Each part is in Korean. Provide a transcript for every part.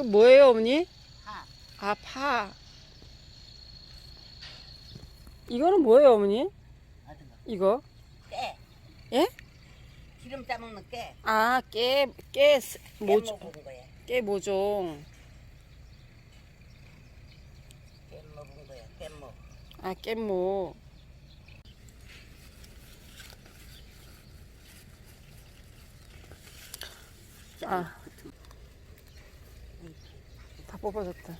그 뭐예요, 어머니? 파. 아, 파. 이거는 뭐예요, 어머니? 어떤 거? 이거? 깨. 예? 기름 짜먹는 깨. 아, 깨, 깨, 스- 깨 모종. 먹은 거야. 깨 모종. 깨 먹은 거야. 깨 먹. 아, 깻모. 아. 다 뽑아졌다.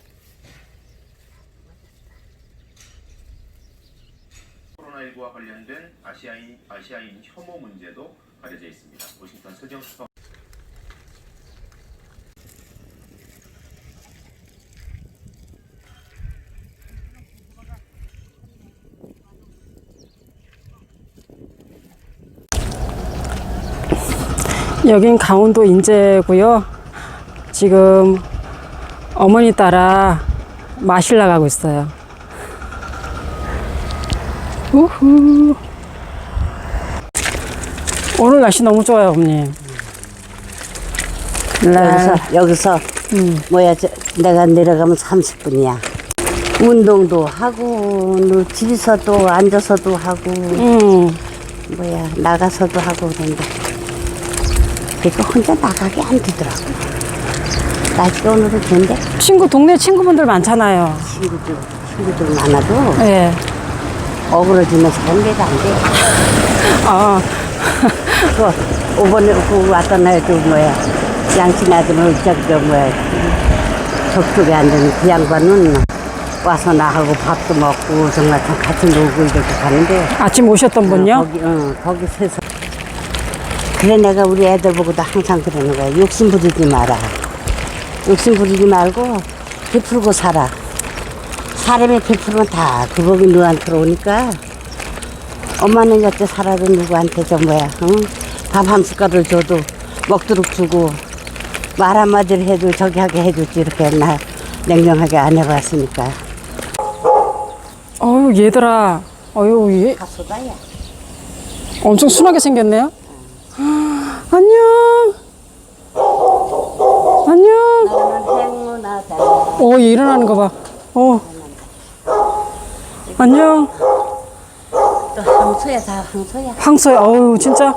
코로나19와 관련된 아시아인, 아시아인 혐오 문제도 가려져 있습니다. 워싱턴 서경 수석 여긴 강원도 인제고요. 지금 어머니 따라 마실 나가고 있어요. 우후. 오늘 날씨 너무 좋아요, 어머님. 여기서 여기서 뭐야 저, 내가 내려가면 30분이야. 운동도 하고 너 집에서도 앉아서도 하고 음, 뭐야 나가서도 하고 그런데 그러니까 혼자 나가게 안 되더라고. 날씨가 오늘은 좋은데 친구, 동네 친구분들 많잖아요. 친구들 친구들 많아도 예. 어그러지면서 공개가 안 돼. 아, 그 오번에 그 왔던 날도 뭐야 양친 아들은 저기 저 뭐야 저쪽에 앉은 그 양반은 와서 나하고 밥도 먹고 정말 참 같이 놀고 이렇게 가는데 아침 오셨던 분요? 어, 거기 어, 거기 서서 그래 내가 우리 애들 보고도 항상 그러는 거야 욕심 부리지 마라 욕심 부리지 말고 베풀고 살아. 사람이 베풀면 다 그복이 너한테 오니까. 엄마는 여태 살아도 누구한테 저 뭐야 응? 밥한 숟갈을 줘도 먹도록 주고 말 한마디를 해도 저기 하게 해줬지 이렇게 나 냉정하게 안 해봤으니까. 어유 얘들아. 어유 얘. 가소다야 엄청 순하게 생겼네요. 안녕. 안녕. 행운하다 어, 얘 일어나는 거 봐. 어. 안녕. 또 항소야 다 항소야 황소야. 어우, 진짜.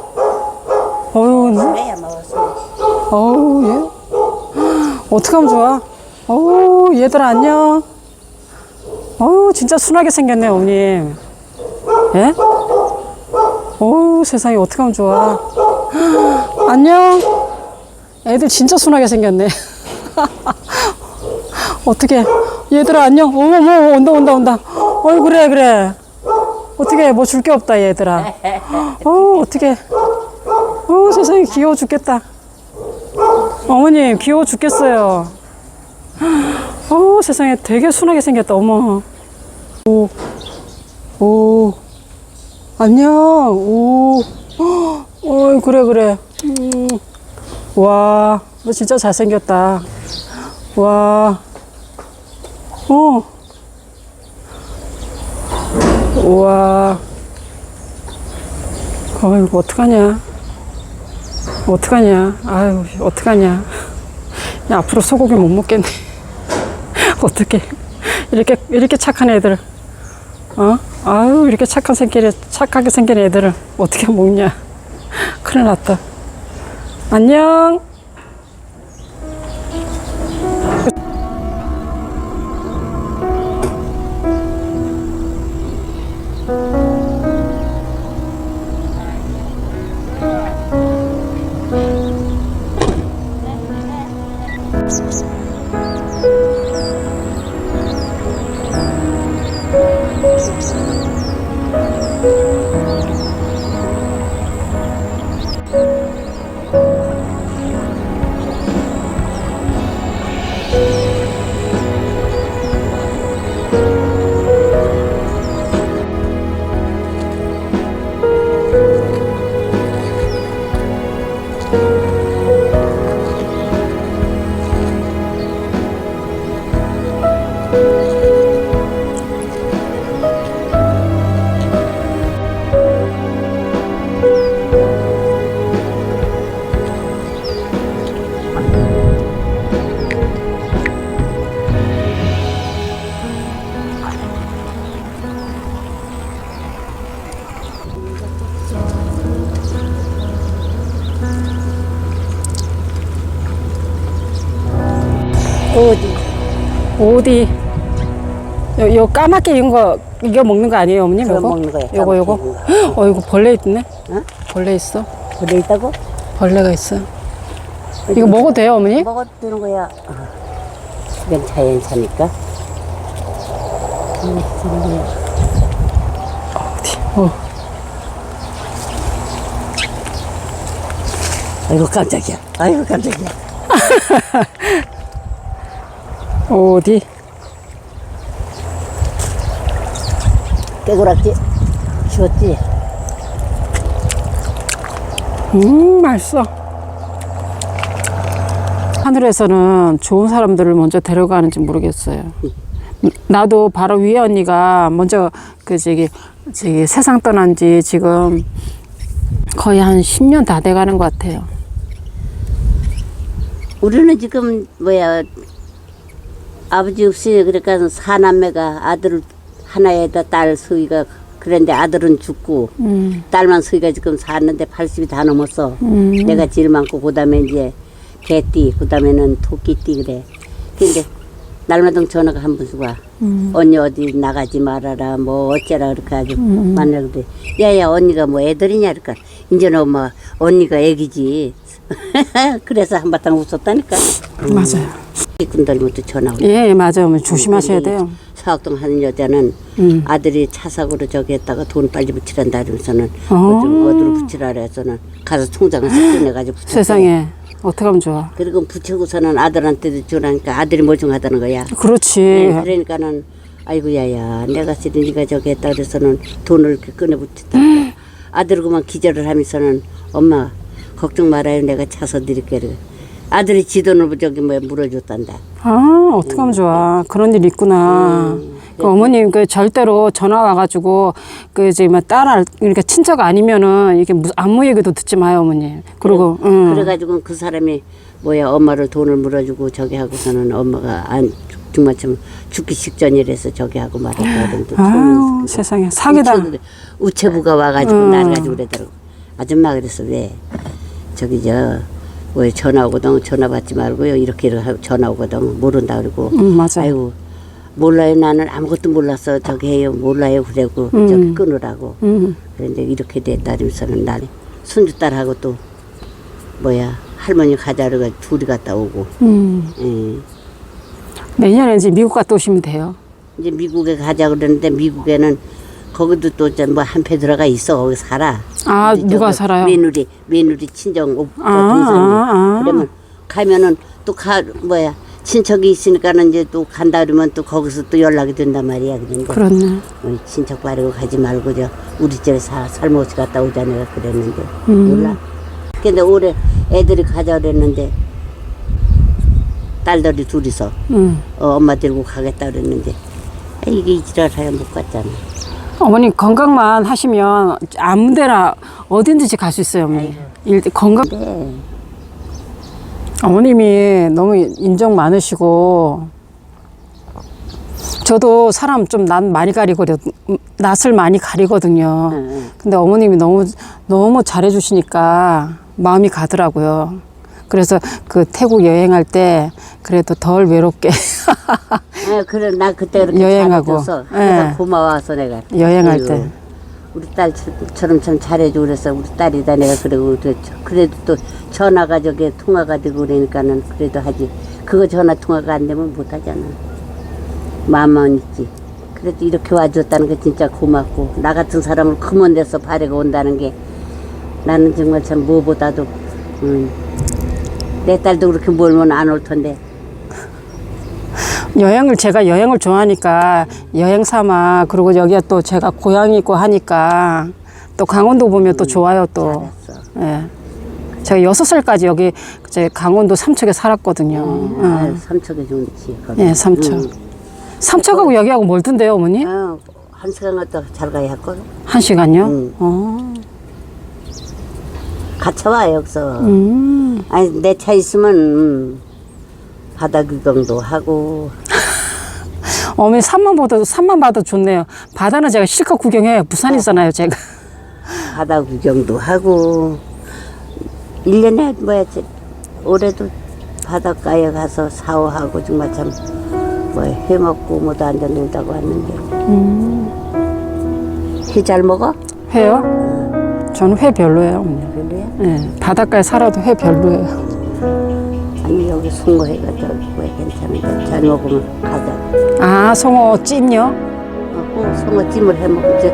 어우, 매야 먹었어 어우, 얘. 어떡하면 좋아. 어우, 얘들아, 안녕. 어우, 진짜 순하게 생겼네, 어머님. 예? 어우, 세상에 어떡하면 좋아. 안녕. 애들 진짜 순하게 생겼네. 어떻게? 얘들아 안녕. 어머 어머 온다 온다 온다. 어이 그래 그래. 어떻게? 뭐 줄 게 없다 얘들아. 어 어떻게? 어 세상에 귀여워 죽겠다. 어머님 귀여워 죽겠어요. 어 세상에 되게 순하게 생겼다 어머. 오, 오. 안녕. 오. 어이 그래 그래. 음. 와, 너 진짜 잘생겼다. 와, 어. 우와. 어이구, 어떡하냐. 어떡하냐. 아유, 어떡하냐. 야, 앞으로 소고기 못 먹겠네. 어떡해. 이렇게, 이렇게 착한 애들. 어? 아유, 이렇게 착한 생긴, 애- 착하게 생긴 애들을 어떻게 먹냐. 큰일 났다. 안녕. 어디? 요, 요 까맣게 익은 거 이거 먹는 거 아니에요, 어머님? 그거 요거? 먹는 거야, 요거 요거. 까맣게 어, 이거 벌레 있네. 어? 벌레 있어. 그래 있다고? 벌레가 있어. 이거 먹어도 돼요, 어머니? 먹어도 되는 거야. 어. 이건 자연사니까. 음, 거야. 어. 아이고 깜짝이야. 아이고 깜짝이야. 어디? 깨고락지 쉬웠지? 음, 맛있어. 하늘에서는 좋은 사람들을 먼저 데려가는지 모르겠어요. 나도 바로 위에 언니가 먼저 그 저기 저기 세상 떠난 지 지금 거의 한 10년 다 돼가는 것 같아요. 우리는 지금 뭐야 아버지 없이 그러니까 사남매가 아들 하나에다 딸 수희가 그런데 아들은 죽고 음, 딸만 수희가 지금 사는데 80이 다 넘었어. 음. 내가 제일 많고 그다음에 이제 개띠 그다음에는 토끼띠 그래. 근데 날마다 전화가 한 번씩 와. 음. 언니 어디 나가지 말아라 뭐 어쩌라 그렇게 아주 만나 그래. 야야 언니가 뭐 애들이냐 그러니까 이제는 엄마 언니가 애기지. 그래서 한바탕 웃었다니까. 맞아요. 군들부터 전화 오고. 예, 예, 맞아요. 조심하셔야 돼요. 사학동 하는 여자는 음. 아들이 차 사고로 저기 했다가 돈 빨리 붙이란다 그러면서는 어. 어디- 어디로 붙이라 그래서는 가서 통장을 꺼내가지고 붙였대. 세상에 어떻게 하면 좋아? 그리고 붙이고서는 아들한테도 주라니까 아들이 멀쩡하다는 거야. 그렇지. 네, 그러니까는 아이고 야야 내가 싫은 네가 저기 했다 그래서는 돈을 이렇게 꺼내 붙였다. 아들 그만 기절을 하면서는 엄마 걱정 말아요 내가 차서 드릴게. 그래. 아들이 지 돈을 저기 뭐 물어줬단다. 아, 어떻게 하면 좋아. 그런 일 있구나. 그 어머님 그 절대로 전화 와가지고 그 이제 뭐딸 알- 그러니까 친척 아니면은 이게 무슨 아무 얘기도 듣지 마요 어머니. 그리고 응. 그래가지고 그 사람이 뭐야 엄마를 돈을 물어주고 저기 하고서는 엄마가 안 정말 참 죽기 직전이라서 저기 하고 그러는데 아유 세상에 사기다. 우체, 우체부가 와가지고 나를 가지고 그러더라고 아줌마 그래서 왜 저기 저 왜 전화 오거든 전화 받지 말고요 이렇게 이렇게 전화 오거든 모른다 그러고 음 맞아. 아이고 몰라요 나는 아무것도 몰라서 저기 해요 몰라요 그래고 저기 끊으라고 음. 그런데 이렇게 됐다 그러면서는 날 손주 딸하고 또 뭐야 할머니 가자르가 둘이 갔다 오고 음. 예. 내년에 이제 미국 갔다 오시면 돼요. 이제 미국에 가자 그러는데 미국에는 거기도 또뭐 한 패 들어가 있어 거기 살아 아, 누가 저기 살아요? 며느리 며느리 친정 오빠 아, 동생이 아, 아. 그러면 가면은 또 가 뭐야 친척이 있으니까는 이제 또 간다 그러면 또 거기서 또 연락이 된단 말이야 그런데 그렇네. 우리 친척 바리고 가지 말고 저 우리 집에 사, 살모시 갔다 오자 내가 그랬는데 음. 몰라 근데 올해 애들이 가자 그랬는데 딸들이 둘이서 음. 어, 엄마 데리고 가겠다 그랬는데 아, 이게 이지랄하여 못 갔잖아 어머니 건강만 하시면 아무데나 어딘지 갈 수 있어요 어머니. 일 건강. 네. 어머님이 너무 인정 많으시고 저도 사람 좀 낯 많이 가리고 낯을 많이 가리거든요. 응, 근데 어머님이 너무 너무 잘해주시니까 마음이 가더라고요. 그래서 그 태국 여행할 때 그래도 덜 외롭게 아, 그래 나 그때 그렇게 여행하고, 잘해줘서 예. 내가 고마워서 내가 여행할 아이고, 때. 우리 딸처럼 참 잘해줘 그래서 우리 딸이다 내가 그러고 그랬죠. 그래도 또 전화가 저기 통화가 되고 그러니까는 그래도 하지 그거 전화 통화가 안 되면 못 하잖아 마음만 있지 그래도 이렇게 와줬다는 게 진짜 고맙고 나 같은 사람을 금먼 데서 바래가 온다는 게 나는 정말 참 무엇보다도 음, 내 딸도 그렇게 멀면 안 올 텐데 여행을 제가 여행을 좋아하니까 여행 삼아 그리고 여기가 또 제가 고향이 있고 하니까 또 강원도 보면 또 좋아요 또. 잘했어. 예. 제가 여섯 살까지 여기 제 강원도 삼척에 살았거든요. 아, 삼척이 좋지. 거기. 예, 삼척. 응. 삼척하고 여기하고 멀던데요, 어머니? 아, 한 시간 갔다 잘 가야 할 걸. 한 시간요? 응. 어. 같이 와 여기서. 음. 아니 내 차 있으면 음, 바다 구경도 하고. 어머니 산만 봐도 산만 봐도 좋네요. 바다는 제가 실컷 구경해요. 부산이잖아요, 제가. 바다 구경도 하고. 일년에 뭐야 저- 올해도 바닷가에 가서 샤워하고 정말 참 뭐 해먹고 뭐도 앉아 놀다고 왔는데 회잘 먹어? 회요? 저는 회 별로예요. 별로야? 예, 바닷가에 살아도 회 별로예요. 아니 여기 송어회가 저왜 괜찮은데 잘 먹으면 가자 아, 송어 찜요? 어, 송어찜을 해 먹고 저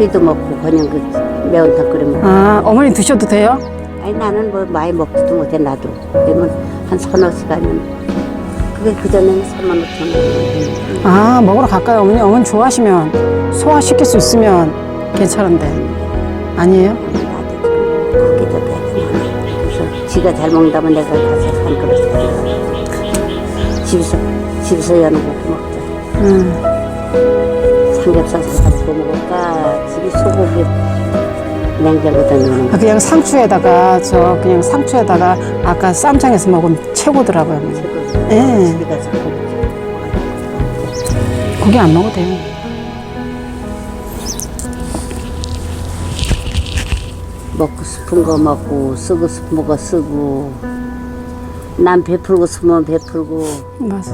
회도 먹고 그냥 그 매운탕 끓여 먹고 아, 어머니 드셔도 돼요? 아니 나는 뭐 많이 먹지도 못해 나도 그러면 한 서너 시간이면 그게 그 전에는 3만 5천 원 아, 먹으러 갈까요, 어머니? 어머니 좋아하시면 소화시킬 수 있으면 괜찮은데. 아니에요? 배가 그래서 지가 잘 먹는다면 내가 가서 한 그릇 사줘 집에서 집에서 연어고기 먹자 음. 삼겹살 사가지고 먹을까 집에 소고기 냉장고다 넣는 아, 거 그냥 상추에다가, 저 그냥 상추에다가 아까 쌈장에서 먹으면 최고더라고요. 최고 예. 집에 가서 고기 고기 안 먹어도 돼요. 먹고 싶은 거 먹고 쓰고 싶은 거 쓰고 남 베풀고 싶으면 베풀고 맞아.